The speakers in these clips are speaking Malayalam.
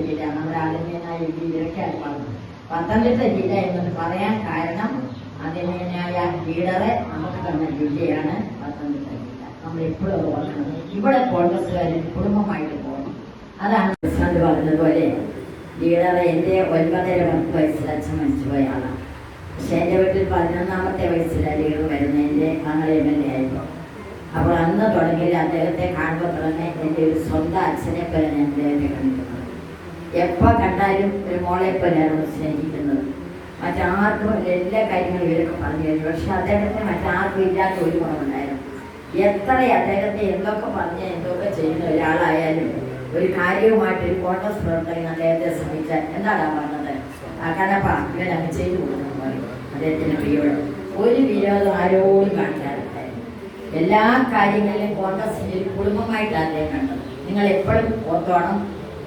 ജില്ല നമ്മുടെ ആദരണീയനായ ഇരക്കാൽ പറഞ്ഞു പത്തനംതിട്ട ജില്ല എന്ന് പറയാൻ കാരണം അതിനായ ലീഡറെ നമുക്ക് തന്ന ജില്ലയാണ് പത്തനംതിട്ട ജില്ല നമ്മൾ എപ്പോഴും ഓർക്കുന്നത് ഇവിടെ കോൺഗ്രസ്സുകാർ കുടുംബമായിട്ട് പോകണം. അതാണ് പ്രസിഡന്റ് പറഞ്ഞതുപോലെ ലീഡറെ എന്റെ ഒൻപതര പത്ത് വയസ്സിൽ അച്ഛൻ മരിച്ചുപോയ ആളാണ് പക്ഷെ എന്റെ വീട്ടിൽ പതിനൊന്നാമത്തെ വയസ്സിലാണ് ലീഡർ വരുന്നത്. എന്റെ മകൾ എം എൽ എ ആയിരുന്നു അപ്പോൾ അന്ന് തുടങ്ങിയ അദ്ദേഹത്തെ കാണുമ്പോൾ തന്നെ എന്റെ ഒരു സ്വന്തം അച്ഛനെ പോലെ ഞാൻ അദ്ദേഹത്തെ കണ്ടിട്ടുള്ളത് എപ്പോൾ കണ്ടാലും ഒരു മോളെ പോലെയാണ് സ്നേഹിക്കുന്നത്. മറ്റാർക്കും എല്ലാ കാര്യങ്ങളും ഇവരൊക്കെ പറഞ്ഞു തരും. പക്ഷെ അദ്ദേഹത്തിന് മറ്റാർക്കും ഇല്ലാത്ത ഒരു ഗുണമുണ്ടായിരുന്നു. എത്ര അദ്ദേഹത്തെ എന്തൊക്കെ പറഞ്ഞ് എന്തൊക്കെ ചെയ്യുന്ന ഒരാളായാലും ഒരു കാര്യവുമായിട്ട് ഒരു കോൺഗ്രസ് പ്രവർത്തകൻ അദ്ദേഹത്തെ ശ്രമിച്ചാൽ എന്താണ് പറഞ്ഞത്? ആ കടപ്പ ഇവൻ അങ്ങ് ചെയ്തു കൊടുക്കണം പറയും അദ്ദേഹത്തിന്റെ പ്രിയോട്. ഒരു വിരോധം ആരോടും കാണിക്കാറുണ്ടായിരുന്നു എല്ലാ കാര്യങ്ങളിലും കോൺഗ്രസിന്റെ ഒരു കുടുംബമായിട്ട് അദ്ദേഹം കണ്ടത്. നിങ്ങൾ എപ്പോഴും ഓർത്തോണം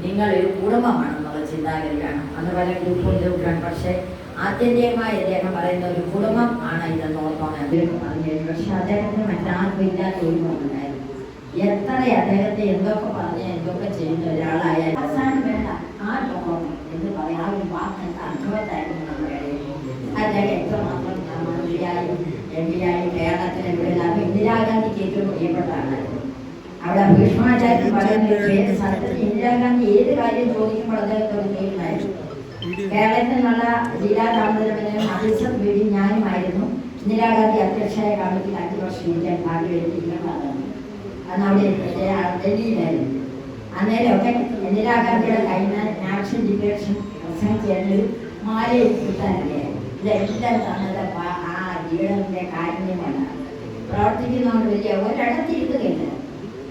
നിങ്ങൾ ഒരു കുടുംബമാണെന്നുള്ള ചിന്താഗതിയാണ്. അന്ന് പല ഗ്രൂപ്പും ഇതൊക്കെയാണ് പക്ഷേ ആത്യന്തികമായി അദ്ദേഹം പറയുന്ന ഒരു കുടുംബം ആണ് ഇതെന്ന് ഓർമ്മ അദ്ദേഹം പറഞ്ഞു. കഴിഞ്ഞു പക്ഷെ അദ്ദേഹത്തിന് മറ്റാർക്കും ഇല്ലാത്ത ഒരു എത്ര അദ്ദേഹത്തെ എന്തൊക്കെ പറഞ്ഞ് എന്തൊക്കെ ചെയ്യുന്ന ഒരാളായാലും അവസാനം വേണ്ട ആ ലോകം എന്ന് പറയാം ആ ഒരു വാക്ക് എന്താ അർത്ഥവത്തായിരുന്നു നമ്മുടെ അദ്ദേഹം എത്രമാത്രം മന്ത്രിയായും എം പി ആയി കേരളത്തിലെ ഇന്ദിരാഗാന്ധിക്ക് ഏറ്റവും പ്രിയപ്പെട്ട ആളായിരുന്നു. അവിടെ ഭീഷ്മാചാര്യ പറയുന്ന ഏത് സ്ഥലത്ത്? ഇന്ദിരാഗാന്ധി ഏത് കാര്യം ചോദിക്കുമ്പോൾ അദ്ദേഹത്തെ ഒരു പേരിലായിരുന്നു കേരളത്തിൽ നിന്നുള്ള ജില്ലാ താമസത്തിന് അഭിസം വേണ്ടി ഞാനുമായിരുന്നു. ഇന്ദിരാഗാന്ധി അധ്യക്ഷയായ കാലത്തിൽ അഞ്ച് വർഷം ഇരിക്കാൻ ഭാഗ്യം അന്ന് അവിടെ ഡൽഹിയിലായിരുന്നു. അന്നേരമൊക്കെ ഇന്ദിരാഗാന്ധിയുടെ നിന്ന് നാഷണൽ ഡിക്ലറേഷൻ പ്രസംഗം ചെയ്യുന്നൊരു മാലയിൽ കിട്ടാനില്ലായിരുന്നു ഇതെല്ലാം തന്നത് ആ- ലീഡറിന്റെ കാരുണ്യമാണ്. പ്രവർത്തിക്കുന്നതുകൊണ്ട് വലിയ ഒരിടത്ത്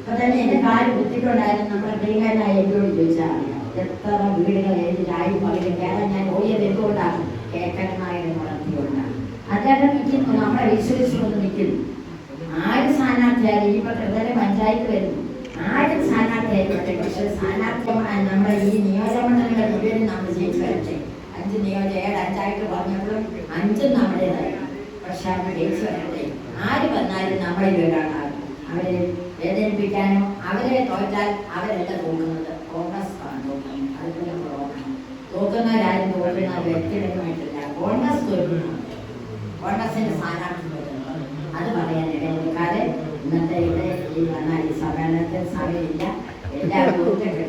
അപ്പൊ തന്നെ എന്റെ കാൽ കുത്തിക്കൊണ്ടായിരുന്നു നമ്മുടെ പ്രിയങ്കരനായ എന്നോട് ചോദിച്ചാൽ എത്ര വീടുകൾ ഏതിലായി പകരം കേരളം ഞാൻ ഓടിയത് എന്തുകൊണ്ടാണ്? കേക്കനായിട്ട് വളർത്തിക്കൊണ്ടാണ് അദ്ദേഹം നിൽക്കുന്നു നമ്മളെ വിശ്വസിച്ചുകൊണ്ട് നിൽക്കുന്നു. ആര് സ്ഥാനാർത്ഥിയായാലും ഈ ത്രിതല പഞ്ചായത്ത് വരുന്നു. ആര് സ്ഥാനാർത്ഥിയായിക്കോട്ടെ പക്ഷെ സ്ഥാനാർത്ഥിയമായ നമ്മുടെ ഈ നിയോജകമണ്ഡലങ്ങൾ മുഴുവൻ നമ്മൾ ജയിച്ചു അഞ്ച് നിയോജക ഏഴ് അഞ്ചായിട്ട് പറഞ്ഞപ്പോഴും അഞ്ചും നമ്മുടേതായിരുന്നു പക്ഷെ അവർ ജയിച്ചു വരട്ടെ ആര് വന്നാലും നമ്മളിൽ ഒരാളാകും അവരെ വേദനിപ്പിക്കാനോ അവരെ തോറ്റാൽ അവരല്ല തോക്കുന്നത് കോൺഗ്രസ് ആണ് തോക്കുന്നത് അതുപോലെ ഓർക്കണം. തോക്കുന്നവരാരും തോൽക്കുന്ന വ്യക്തിപരമായിട്ടില്ല കോൺഗ്രസ് തോൽക്കുന്നു. കോൺഗ്രസിന്റെ സ്ഥാനാർത്ഥി അത് പറയാൻ ഇടയാക്കാതെ ഇന്നത്തെ ഇവിടെ ഈ വന്ന ഈ സമ്മേളനത്തിൽ സമയമില്ല. എല്ലാ